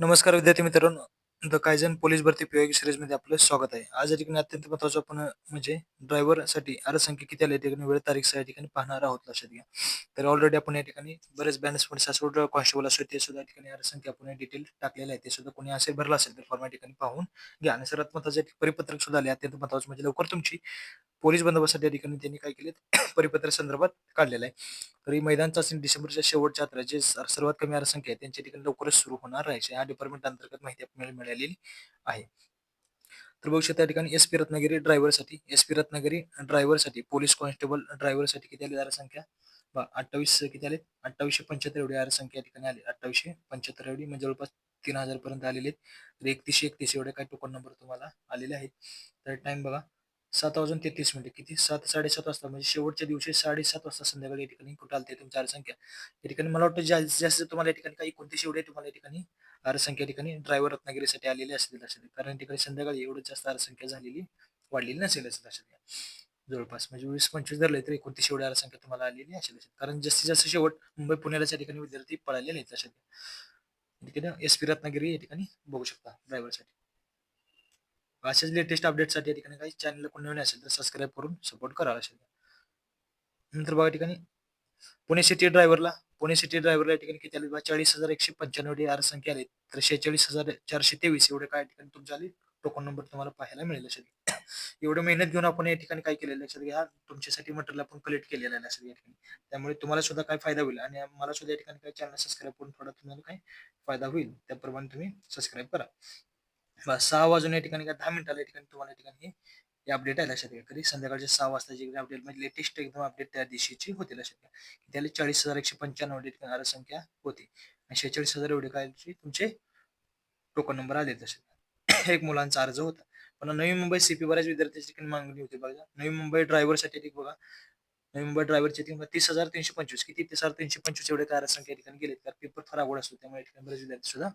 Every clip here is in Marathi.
नमस्कार विद्यार्थी मित्रांनो. द कायझन पोलीस भरती पीओ सिरीजमध्ये आपलं स्वागत आहे. आज या ठिकाणी अत्यंत महत्वाचं आपण म्हणजे ड्रायव्हरसाठी किती आली या ठिकाणी वेळ तारीख या ठिकाणी पाहणार आहोत लक्षात घ्या. तर ऑलरेडी आपण या ठिकाणी बरेच बॅनर्स पण सासवड कॉन्स्टेबल असो ते सुद्धा या ठिकाणी आरसंख्या आपण डिटेल टाकलेलं आहे ते सुद्धा कोणी असेल भरला असेल तर फॉर्म या ठिकाणी पाहून घ्या. आणि सर्वात महत्वाचं परिपत्रक सुद्धा आले अत्यंत महत्वाचं म्हणजे लवकर तुमची पोलीस बंदोबस्तासाठी या ठिकाणी त्यांनी काय केले? परिपत्र संदर्भात काढलेलं आहे. तरी मैदान चाचणी डिसेंबरच्या शेवटच्या आत जे सर्वात कमी आरसंख्या आहे. त्यांच्या ठिकाणी लवकरच सुरू होणार आहे. या डिपार्टमेंट अंतर्गत माहिती आपल्याला मिळालेली आहे. तर बघू शकता या ठिकाणी एस पी रत्नागिरी ड्रायव्हरसाठी एस पी रत्नागिरी ड्रायव्हरसाठी पोलीस कॉन्स्टेबल ड्रायव्हरसाठी किती आली आरसंख्या? अठ्ठावीस किती आले अठ्ठावीसशे पंच्याहत्तर एवढी आरसंख्या या ठिकाणी आली. अठ्ठावीसशे पंच्याहत्तर एवढी म्हणजे जवळपास तीन हजार पर्यंत आलेले आहेत. तर एकतीसशे एकतीस एवढे काही टोकन नंबर तुम्हाला आलेले आहेत. तर टाइम बघा. सात वाजून तेहतीस मिनिटे. किती? सात साडेसात वाजता. म्हणजे शेवटच्या दिवशी साडेसात वाजता संध्याकाळी या ठिकाणी कुठं आलते तुमची आरसंख्या? या ठिकाणी मला वाटतं जास्तीत जास्त तुम्हाला या ठिकाणी काही कोणते एवढे तुम्हाला या ठिकाणी आरसंख्या या ठिकाणी ड्रायव्हर रत्नागिरीसाठी आलेले असतील असेल कारण ठिकाणी संध्याकाळी एवढं जास्त आरसंख्या झालेली वाढलेली नसेल असेल असेल जवळपास म्हणजे वीस पंचवीस धरले तर एकोणतीस एवढी संख्या तुम्हाला आलेली असेल असेल कारण जास्तीत जास्त शेवट मुंबई पुण्याला या ठिकाणी विद्यार्थी पळालेले आहेत अशा ठिकाणी एस पी रत्नागिरी या ठिकाणी बघू शकता ड्रायव्हरसाठी अशाच लेटेस्ट अपडेटसाठी या ठिकाणी काही चॅनल कोणी नवीन असेल तर सबस्क्राईब करून सपोर्ट करा असेल नंतर बघा ठिकाणी पुणे सिटी ड्रायव्हरला पुणे सिटी ड्रायव्हरला या ठिकाणी किती आले? चाळीस हजार एकशे पंच्याण्णव आर संख्या आले. तर शेहेचाळीस हजार चारशे तेवीस एवढे काय ठिकाणी तुमच्या आली? टोकन नंबर तुम्हाला पाहायला मिळेल असेल एवढं मेहनत घेऊन आपण या ठिकाणी काय केलेलं लक्षात घ्या तुमच्यासाठी मटेरियल आपण कलेक्ट केलेलं आहे असेल या ठिकाणी. त्यामुळे तुम्हाला सुद्धा काय फायदा होईल आणि मला सुद्धा या ठिकाणी काय चॅनल सबस्क्राईब करून थोडा तुम्हाला काय फायदा होईल? त्याप्रमाणे तुम्ही सबस्क्राईब करा. बस सहा वाजून या ठिकाणी दहा मिनिटाला या ठिकाणी तुम्हाला या ठिकाणी हे अपडेट आहे लक्षात घ्या. कधी संध्याकाळच्या सहा वाजताची अपडेट म्हणजे लेटेस्ट एकदम अपडेट त्या दिवशीची होती लक्षात घ्या. त्याला चाळीस हजार एकशे पंच्याण्णव ठिकाणी संख्या होती. आणि शेहेचाळीस हजार एवढे काय तुमचे टोकन नंबर आले तसे एक मुलांचा अर्ज होता. पण नवी मुंबई सीपी बऱ्याच विद्यार्थ्यांची ठिकाणी मागणी होती बघा. नवी मुंबई ड्रायव्हरसाठी बघा. नवी मुंबई ड्रायव्हरची ठिकाणी तीस हजार तीनशे पंचवीस. किती? तीस हजार तीनशे पंचवीस एवढे काय संख्या ठिकाणी गेले तर पेपर फार आवड असतो त्यामुळे ठिकाणी बरेच विद्यार्थी सुद्धा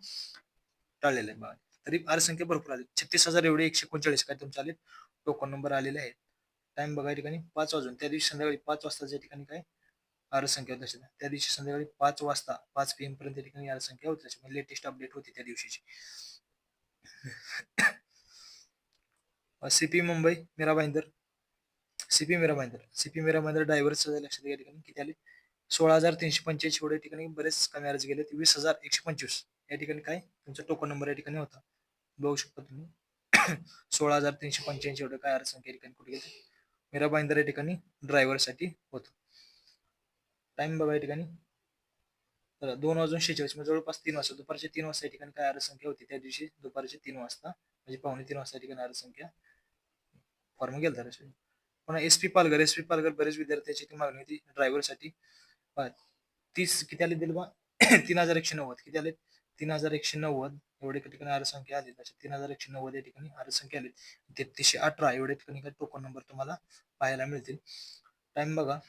टाळलेले आहेत बघा. तरी आर संख्या भरपूर आली. छत्तीस हजार एवढे एकशे एकोणचाळीस काय तुमचे आले टोकन नंबर आलेले आहेत. टाइम बघा ठिकाणी. पाच वाजून. त्या दिवशी संध्याकाळी पाच वाजताच्या ठिकाणी काय आर होत असेल. त्या दिवशी संध्याकाळी पाच वाजता पाच पी एम पर्यंत ठिकाणी आर संख्या होती लेटेस्ट अपडेट होती त्या दिवशीची. CP Mumbai Mira Bhayandar. CP Mira Bhayandar. CP Mira Bhayandar ड्रायव्हरचं लक्षात या ठिकाणी. किती आले? सोळा हजार तीनशे पंच्याऐंशी एवढ्या ठिकाणी बरेच कमी अर्ज गेले वीस हजार एकशे पंचवीस. या ठिकाणी काय? तुमचा टोकन नंबर या ठिकाणी होता. बघू शकता तुम्ही. सोळा हजार तीनशे पंच्याऐंशी एवढं काय संख्या ठिकाणी कुठे गेली. मीरा भाईंदर या ठिकाणी ड्रायव्हरसाठी होत. टाइम बघा या ठिकाणी. तर दोन वाजून शेहेचाळीस म्हणजे जवळपास तीन वाजता दुपारचे तीन वाजता या ठिकाणी काय संख्या होती त्या दिवशी? दुपारचे तीन वाजता म्हणजे पावणे तीन वाजता या ठिकाणी संख्या फॉर्म गेला पण S P Palghar S P Palghar बरेच विद्यार्थ्याची मागणी होती ड्रायव्हरसाठी तीस किती आले दिले बा तीन हजार एकशे नव्वद किती आले तीन हजार एकशे नव्वद एवढे ठिकाणी आर संख्या आली. तीन हजार एकशे नव्वद या ठिकाणी आर संख्या आली. तेहतीसशे अठरा एवढ्या ठिकाणी काही टोकन नंबर तुम्हाला पाहायला मिळतील. टाइम बघा.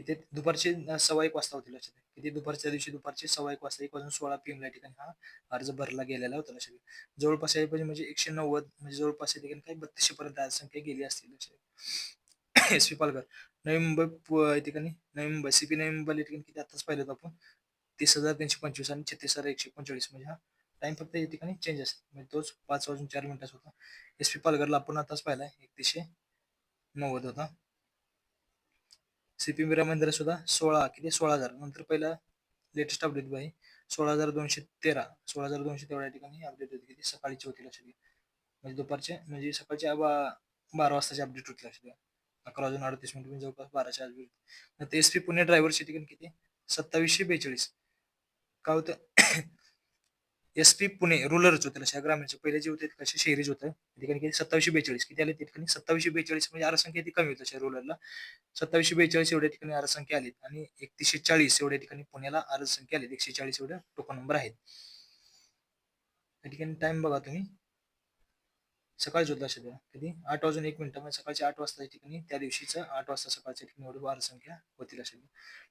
इथे दुपारचे सव्वा एक वाजता होतील लक्षात किती? दुपारच्या दिवशी दुपारचे सव्वा एक वाजता एक वाजून सोळा पी एम या ठिकाणी हा अर्ज भरला गेलेला होता लक्षात जवळपास म्हणजे एकशे नव्वद म्हणजे जवळपास या ठिकाणी काही बत्तीसशे पर्यंत आज संख्या गेली असतील लक्षात एस पी पालघर. नवी मुंबई ठिकाणी नवी मुंबई. सीपी नवी मुंबई ठिकाणी किती? आताच पाहिलं होतं आपण. तीस हजार तीनशे पंचवीस आणि छत्तीस हजार एकशे पंचेचाळीस म्हणजे हा टाइम फक्त या ठिकाणी चेंज असेल म्हणजे तोच पाच वाजून चार मिनिटाचा होता. एस पी पालघरला आपण आताच पाहिला एकतीसशे नव्वद होता. सीपी मिरा मंदिर सुद्धा सोळा किती? सोळा हजार. नंतर पहिला लेटेस्ट अपडेट बाई सोळा हजार दोनशे तेरा. सोळा हजार दोनशे तेवढ्या ठिकाणी अपडेट होती. किती? सकाळची होती लक्षात म्हणजे दुपारचे म्हणजे सकाळच्या बारा वाजताची अपडेट होती लक्षात अकरा वाजून अडतीस मिनिट म्हणजे जवळपास बाराशे आज एस पी पुणे ड्रायव्हरची ठिकाणी किती? सत्तावीसशे बेचाळीस. काय होतं? एस पी पुणे रुरलच होते लक्षात ग्रामीणचे पहिले जे होते कसे शहरीच होतं. ठिकाणी किती? सत्तावीसशे बेचाळीस. किती आले? ठिकाणी सत्तावीसशे बेचाळीस म्हणजे आरसंख्या ती कमी होतं रुरलला सत्तावीसशे बेचाळीस एवढ्या ठिकाणी आरसंख्या आली आणि एकतीसशे चाळीस एवढ्या ठिकाणी पुण्याला आरसंख्या आली एकशे चाळीस एवढ्या टोकन नंबर आहेत. त्या ठिकाणी टाइम बघा तुम्ही. सकाळी होत लक्षात कधी? आठ वाजून एक मिनिट. म्हणजे सकाळची आठ वाजता ठिकाणी त्या दिवशीचं आठ वाजता सकाळच्या ठिकाणी एवढी संख्या होती असेल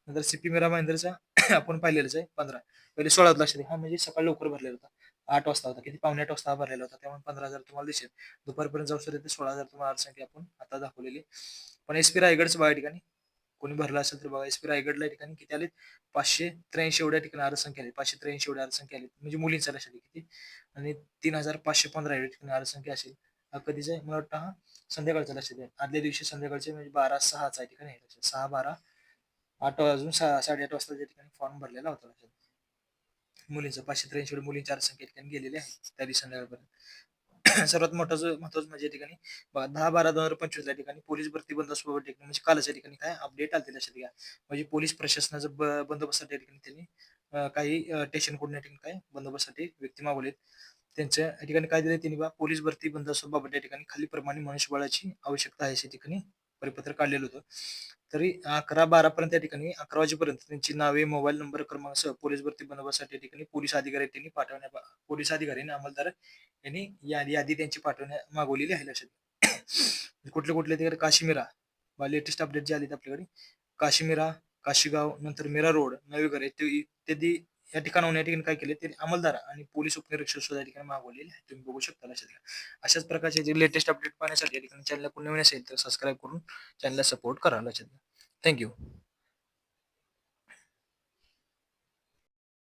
नंतर सीपी मेरा महेंद्रचा आपण पाहिलेलंच आहे पंधरा. पहिले सोळा लक्षात हा म्हणजे सकाळी लवकर भरलेला होता. आठ वाजता होता. किती? पावणे आठ वाजता भरलेला होता. त्यामुळे पंधरा हजार तुम्हाला दिसेल. दुपारपर्यंत जाऊ शकते सोळा हजार तुम्हाला संख्या आपण आता दाखवलेली पण एस पी रायगडचं बघा ठिकाणी. कोणी भरला असेल तर बघा एस पी रायगडला या ठिकाणी किती आले पाचशे त्र्याऐंशी एवढ्या ठिकाणी आरसंख्या आली पाचशे त्र्याऐंशी एवढ्या अर्जसंख्या आली म्हणजे मुलींचा लक्षात किती? आणि तीन हजार पाचशे पंधरा एवढ्या ठिकाणी अर्जसंख्या असेल हा कधीच आहे? मला वाटतं हा संध्याकाळचा लक्षात आहे आदल्या दिवशी संध्याकाळचे म्हणजे बारा सहाचा आहे ठिकाणी. लक्षात सहा बारा आठ वाजून सहा साडेआठ वाजता त्या ठिकाणी फॉर्म भरलेला होता लक्षात. मुलींचा पाचशे त्र्याऐंशी एवढे मुलींची अर्जसंख्या ठिकाणी गेलेली आहे त्या दिवशी संध्याकाळपर्यंत. सर्वात महत्वाचं महत्वाचं म्हणजे या ठिकाणी बघा, दहा बारा दोन हजार पंचवीस या ठिकाणी पोलीस भरती बंदोबस्त म्हणजे कालच्या ठिकाणी काय अपडेट आले लक्षात घ्या. म्हणजे पोलीस प्रशासनाचा बंदोबस्त त्या या ठिकाणी त्यांनी काही स्टेशनकडून ठिकाणी काय बंदोबस्तासाठी व्यक्ती मागवलेत. त्यांच्या या ठिकाणी काय दिले त्यांनी बा पोलीस भरती बंदोबस्त या ठिकाणी खाली प्रमाणे मनुष्यबळाची आवश्यकता आहे अशा ठिकाणी परिपत्र काढलेलं होतं. तरी अकरा बारा पर्यंत या ठिकाणी अकरा वाजेपर्यंत त्यांची नावे मोबाईल नंबर क्रमांक सह पोलीस भरती बंदोबस्तासाठी या ठिकाणी पोलीस अधिकारी त्यांनी पाठवण्या पोलीस अधिकारी आणि अंमलदार यांनी यादी यादी त्यांची पाठवण्या मागवलेली आहे लक्षात कुठले कुठले तिकडे काश्मीरा लेटेस्ट अपडेट जे आले आपल्याकडे. काश्मीरा काशीगाव नंतर मीरा रोड नवीघर इत्यादी या ठिकाणाहून या ठिकाणी काय केले त्यांनी अंमलदार आणि पोलीस उपनिरीक्षक सुद्धा या ठिकाणी मागवलेले आहे तुम्ही बघू शकता लक्षात घ्या. अशाच प्रकारचे जे लेटेस्ट अपडेट पाहण्यासाठी या ठिकाणी चॅनलला कोणी नवीन असेल तर सबस्क्राईब करून चॅनलला सपोर्ट करा लक्षात घ्या. थँक्यू